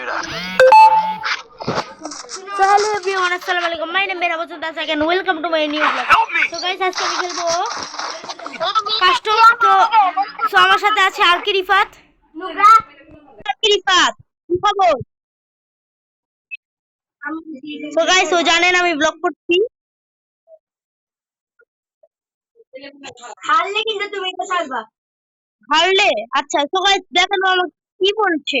Bermuda. So hello everyone, assalamu alaikum. My name is Abdul Das and welcome to my new vlog. So guys, আজকে আমি খেলব custom তো so আমার সাথে আছে আরকি রিফাত নুবরা আরকি রিফাত কি খবর So guys, ও জানেন আমি ব্লগ করছি হারলে কিন্তু তুমি তো থাকবা হারলে আচ্ছা so guys দেখেন ও আমাকে কি বলছে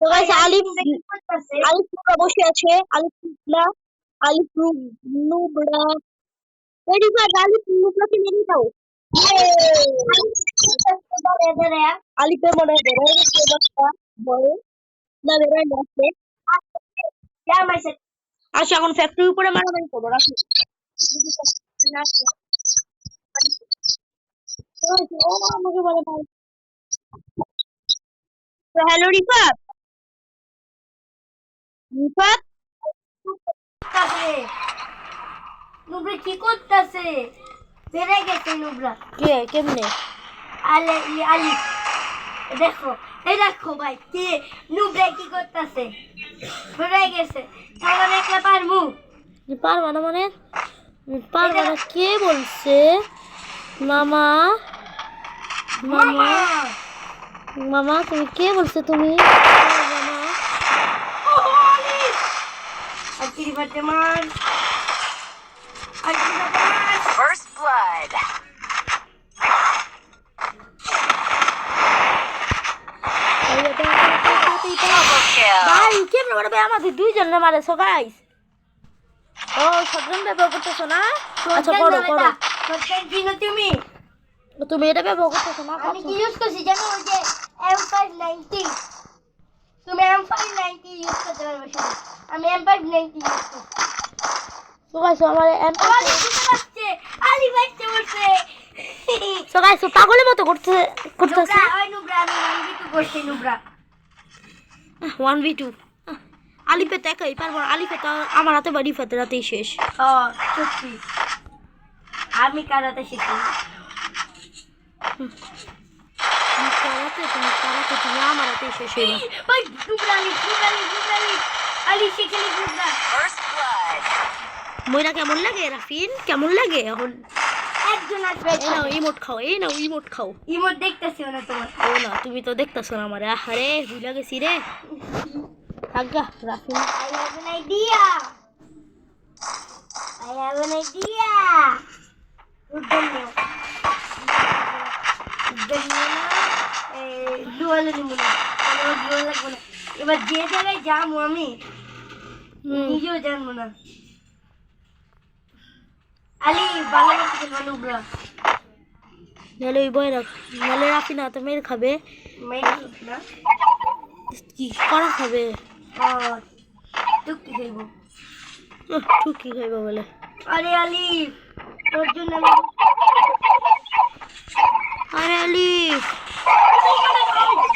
so guys আলিফ আলিফ নুবরা বসে আছে আলিফ নুবরা আলিফ নু- নুবরা ওই রিফাত আলিফ নুবরাকে মেরে দাও আলিফের মনে হয় বেরোয় এবারটা বয়ে না বেরোয় না আসছে আসো এখন ফ্যাক্টরির উপরে মারামারি করব রাখি আমাকে বলে ভাই হ্যালো রিফাত রিফাত নুবরা কি করতেছে? বেড়ে গেছে নুবরা। কে কেমনে? আলে আলি। দেখো এই দেখো ভাই কে নুবরা কি করতেছে? বেড়ে গেছে। তাহলে একলা পারমু পারবা। না মানে? পারবা না কে বলছে? মামা। মামা। মামা তুমি কে বলছে তুমি? মান First blood. Double kill. ভাই কেমনে মারবে আমাদের দুইজনে মারে সো গাইস ও সজন ব্যবহার করতেছো না? আচ্ছা করো করো তুমি? তুমি এটা ব্যবহার করতেছো না? আমি কি ইউজ করছি জানো? ওই যে M590 তুমি M590 ইউজ করতে পারবে শুধু আমি M590 ইউজ করছি সো গাইস আমার এম আলি বাইতে বলছে সো গাইস পাগলের মতো করতে করতেছে নুবরা ওই নুবরা আমি মানবি তো করছি নুবরা ওয়ান ভি টু আলিপে তো একাই পারব আলিপে তো আমার হাতে বাড়ি ফাতে রাতেই শেষ ও সত্যি আমি কারাতে শিখি কেমন লাগে রাফিন কেমন লাগে এখন একজন আসবে এই নাও ইমোট খাও এই নাও ইমোট খাও ইমোট দেখতেছি না তোমার ও না তুমি তো দেখতেছো না আমার আহারে ভুলে গেছি রে থাকা রাফিন I have an idea. I have an idea. উদ্যান নিও উদ্যান নিও না দুয়ালে নিব না আমার লাগবে না। এবার যে জায়গায় যাব আমি নিজেও জানব না। আলি লাগছে মানুষরা নাহলে ওই বয় রাখ নাহলে রাফিন হাতে মেরে খাবে কি করা খাবে? টুকটি খাইবো। ঠুকি খাইবা বলে। আরে আলি তোর জন্য আরে আলিফ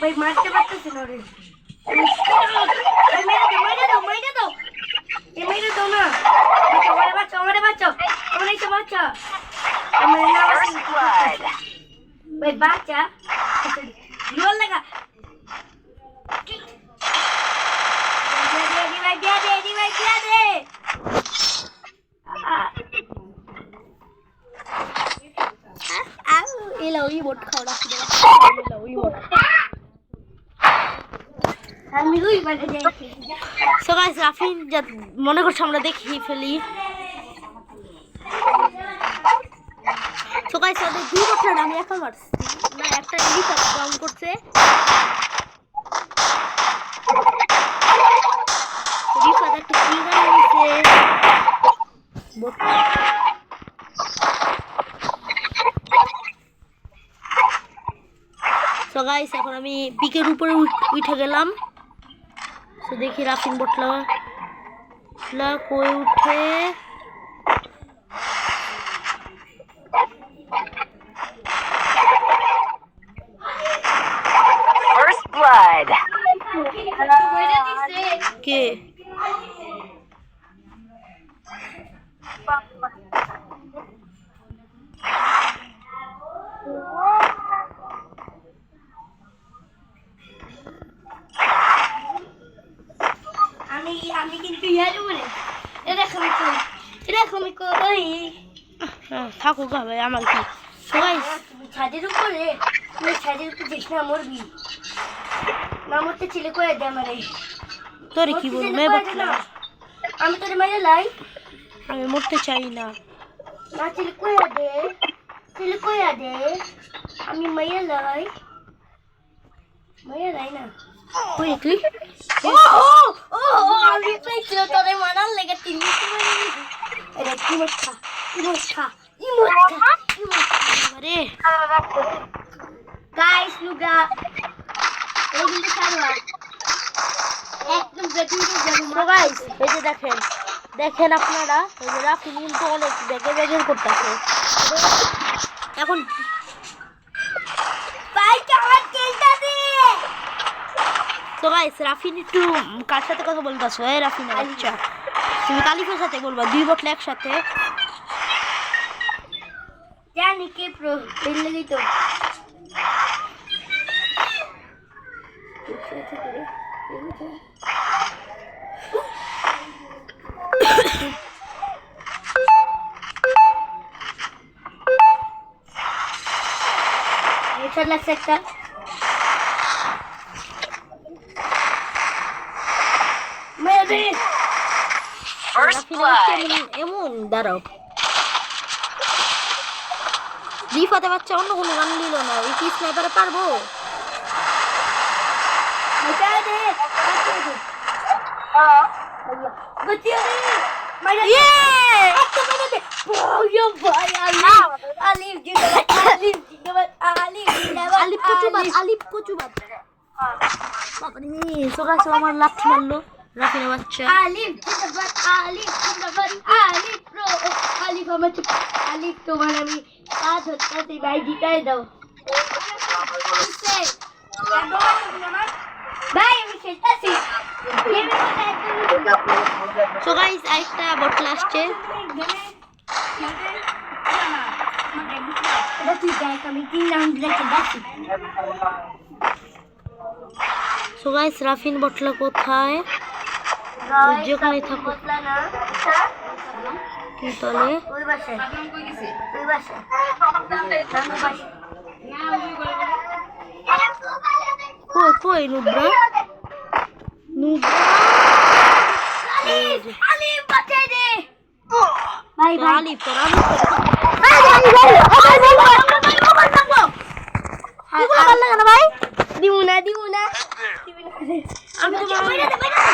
ভাই, মারতে পারতেছি না রে মেরে দাও মেরে দাও এ মেরে দাও। না। আমারে বাচ্চা আমারে বাচ্চা আমার এসে বাচ্চা আমার. ভাই বাচ্চা জোর লাগা ভাই দিয়া দে দি ভাই দিয়া দে আ- ইমোট খাও ইমোট আমি সো গাইস রাফিন যা মনে করছে আমরা দেখি ফেলি। সো গাইস ওদের দুই বছর আমি মারছি না, একটা ইলিশ ডাউন করছে। রিফাত একটা কি গান গাইস এখন আমি পিকের উপরে উঠ- গেলাম। তো দেখি রাফিন বটলা বটলা কই উঠে? কে? আমি আমার তুমি না মরবি দে তোর কি আমি তোরে লাই আমি মরতে চাই না দে দে আমি মেরে লাই মেরে লাই না তুই তুই ও ও ও আমি তোরে মারার লেগে তিন দেখেন দেখেন আপনারা করতেছে এখন তো গাইস রাফিন একটু কার সাথে কথা বলতেছো? এই রাফিন আচ্ছা। তুমি তালিফের সাথে বলবা দুই বটলা একসাথে। জানি কে প্রো লাগি তো। এটা লাগছে একটা। না ফিরে আসছে এমন দাঁড়াও রিফাতে বাচ্চা অন্য কোনো গান দিল না। ওই কি স্নাইপারে পারব। আলিপ কচুবাদ। আলিপ কচুবাদ। বাবা রে সোগা সোগা আমার লাফ মারলো। রাফিনের বাচ্চা আলিফ জিন্দাবাদ আলিফ জিন্দাবাদ আলিফ প্রো আলিফ আমার আলিফ তোমার আমি কাজ হচ্ছে ভাই জিতাই দাও ভাই আমি খেলতেছি সো গাইস আরেকটা বটলা আসছে সো গাইস রাফিন বটলা কোথায় যেখানে থাকো কি তলে কই কই না আমি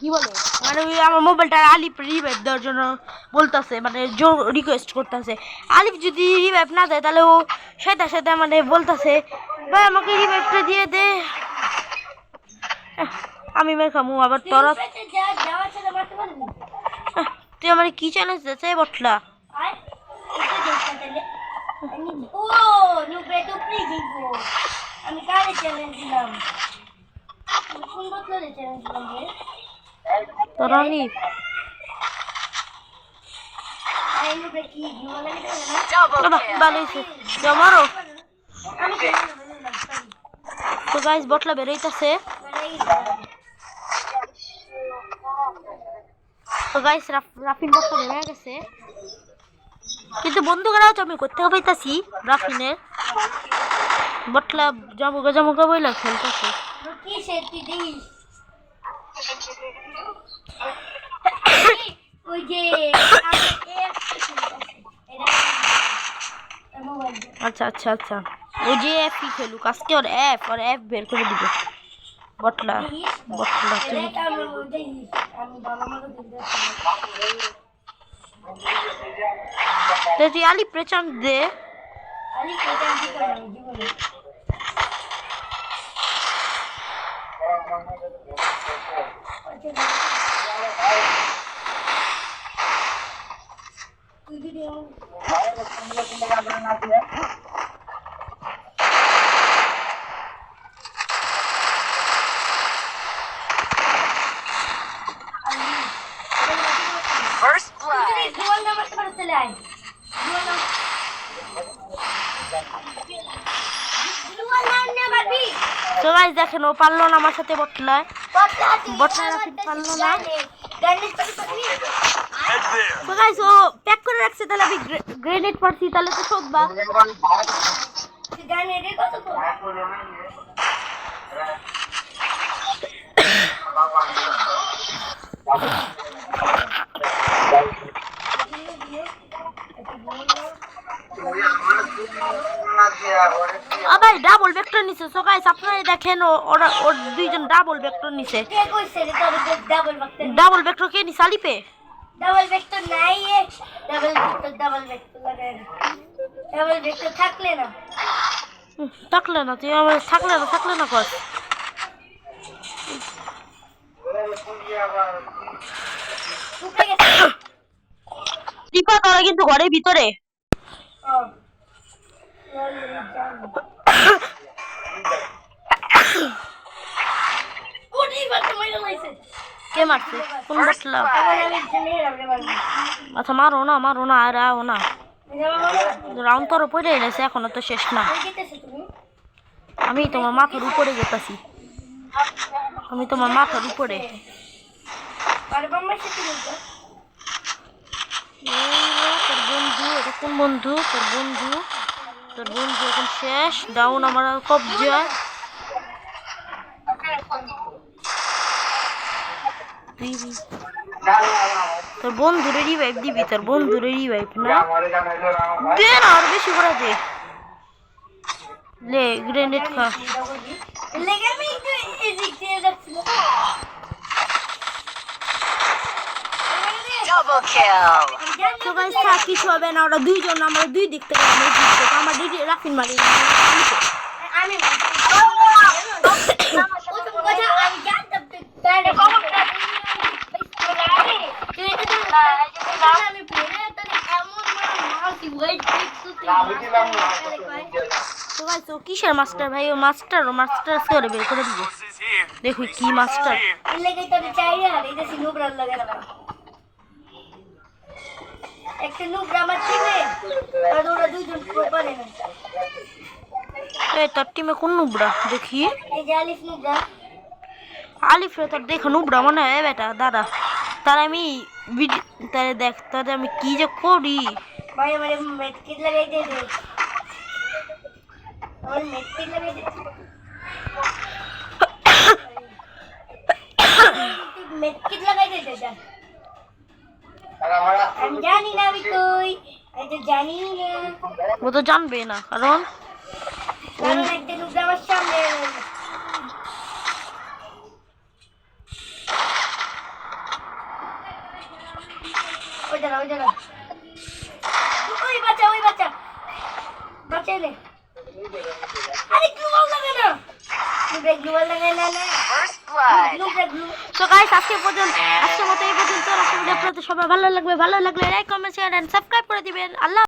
কি বলে? মানে ওই আমার মোবাইলটা আলিপ রিভাইভ দেওয়ার জন্য বলতেছে মানে জোর রিকোয়েস্ট করতেছে। আলিফ যদি রিভাইভ না দেয় তাহলে ও সাথে সাথে মানে বলতেছে ভাই আমাকে রিভাইভটা দিয়ে দে। আমি মের খামু আবার তোরা পেটে যা যাওয়া ছেলে মারতে পারবি? আহ, তুই আমার কি চ্যালেঞ্জ দিচ্ছে বটলা? আমি কারে চ্যালেঞ্জ দিলাম? কোন বছরে চ্যালেঞ্জ দিলাম তরঙ্গি মারো। তো গাইস বটলা বেরোইতেছে। তো গাইস রাফিন বটলা বেরোয় গেছে। কিন্তু বন্ধুরাও আমি করতে পাইতাছি রাফিনের। বটলা জমুকা জমুকা বইলা খেলতেছে। আচ্ছা আচ্ছা আচ্ছা। ও যে এফই খেলুক। আজকে ওর এফ ওর এফ বের করে দিব। বটলা বটলা তুই আলি প্রেচান দে আলি প্রেচান দি। First blood. গোল নাম্বার তো করতে লাই গোল নাম্বার গোল নাম্বার পারবি তো গাইস দেখেন ও পারল না আমার সাথে বটলায় বটলা রাখতে পারল না। তো গাইস ও প্যাক করে রাখছে তাহলে আমি গ্রেনেড পারছি তাহলে তো শোধবা গ্যানেটের কত তো আবার ডাবল ভেক্টর নিছে সো গাইস আপনারা দেখেন ও- ওরা ওর দুইজন ডাবল ভেক্টর নিছে। কে কইছে রে তোর ডাবল ভেক্টর ডাবল ভেক্টর কে নিছে আলিপে? ডাবল ভেক্টর নাই double vector double vector double vector থাকলে না। থাকলে না তুই আমার থাকলে না থাকলে না কর। দীপা তোরা কিন্তু ঘরের ভিতরে ও কোটি বাচ্চা মাইরা লাইছে কে মারছে? কোন বটলা পারব আচ্ছা মারো না মারো না আর আও না। রাউন্ড তোর পড়ে এনেছে এখনও তো শেষ না। কই যেতেছ তুমি? আমি তোমার মাথার উপরে যেতেছি আমি তোমার মাথার উপরে। তোর বন্ধু এটা কোন বন্ধু? তোর বন্ধু তোর বন্ধু এখন শেষ। ডাউন আমার কবজা। তুই তোর বন্ধুরে রিভাইভ দিবি তোর বন্ধুরে রিভাইভ না দে না আর বেশি করে দে লে গ্রেনেড খা লেগে আমি একটু এদিক দিয়ে যাচ্ছিল Double kill. তো গাইস থাক কিছু হবে না ওরা দুইজন আমরা দুই দিক থেকে আমরা দিক থেকে আমার দিদি রাফিন মারি আমি প্রথম কথা আমি জানতাম তুই গানে আমি পড়ে তোর এমন মারছি ওয়েট দেখছ তো কিসের মাস্টার ভাই? ও মাস্টার ও মাস্টার করে বের করে দিব। দেখি কি মাস্টার। একটা আমার টিমে আর ওরা দুইজন পারে না। তোর টিমে কোন নুবড়া দেখি। এই যে আলিফ নুবরা আলিফ রে তোর দেখো নুবড়া মনে হয় বেটা দাদা তার আমি তারে দেখ তারে আমি কি যে করি? ভাই আমার মেটকিট লাগাই দে দে আমার মেটকিট লাগাই দে মেটকিট লাগাই দে যা আমি জানি না আমি কই আমি তো জানি না ও তো জানবে না কারণ কারণ একটা নুবরা আমার সামনে ওই দাঁড়া ওই দাঁড়া ওই বাচ্চা ওই বাচ্চা বাচ্চা এলে আরে গ্লুয়াল লাগে না নুবরা গ্লুয়াল লাগে না না First blood. নুবরা গ্লু তো গাইস আজকে পর্যন্ত, আজকের মতো এই পর্যন্ত। আপনাদের সবাই ভালো লাগবে। ভালো লাগলে like comment share and subscribe করে দিবেন। আল্লাহ